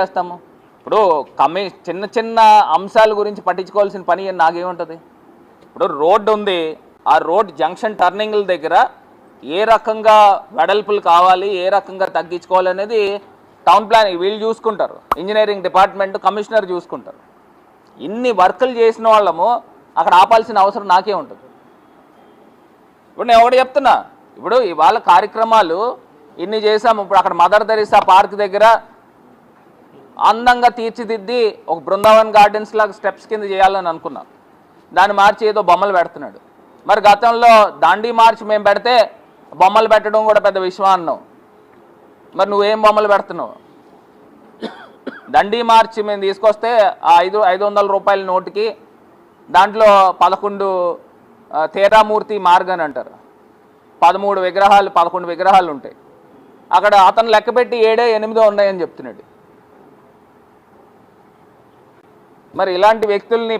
చేస్తాము? ఇప్పుడు కమి చిన్న చిన్న అంశాల గురించి పట్టించుకోవాల్సిన పని నాకేముంటుంది? ఇప్పుడు రోడ్డు ఉంది. ఆ రోడ్ జంక్షన్ టర్నింగ్ల దగ్గర ఏ రకంగా వెడల్పులు కావాలి ఏ రకంగా తగ్గించుకోవాలి అనేది టౌన్ ప్లాన్ వీళ్ళు చూసుకుంటారు. ఇంజనీరింగ్ డిపార్ట్మెంట్ కమిషనర్ చూసుకుంటారు. ఇన్ని వర్కులు చేసిన వాళ్ళము అక్కడ ఆపాల్సిన అవసరం నాకే ఉంటుంది. ఇప్పుడు నేను ఒకటి చెప్తున్నా. ఇప్పుడు ఇవాళ కార్యక్రమాలు ఇన్ని చేసాము ఇప్పుడు అక్కడ మదర్ తెరీసా పార్క్ దగ్గర అందంగా తీర్చిదిద్ది ఒక బృందావన్ గార్డెన్స్ లాగా స్టెప్స్ కింద చేయాలని అనుకున్నాం. దాన్ని మార్చి ఏదో బొమ్మలు పెడుతున్నాడు. మరి గతంలో దాండీ మార్చ్ మేము పెడితే బొమ్మలు పెట్టడం కూడా పెద్ద విషయం అన్నావు మరి నువ్వేం బొమ్మలు పెడుతున్నావు? దండీ మార్చి మేము తీసుకొస్తే ఆ ఐదు ఐదు వందల రూపాయల నోటుకి దాంట్లో పదకొండు తేరామూర్తి మార్గన్ అంటారు. పదమూడు విగ్రహాలు పదకొండు విగ్రహాలు ఉంటాయి. అక్కడ అతను లెక్కపెట్టి ఏడే ఎనిమిదో ఉన్నాయని చెప్తున్నాడు. మరి ఇలాంటి వ్యక్తుల్ని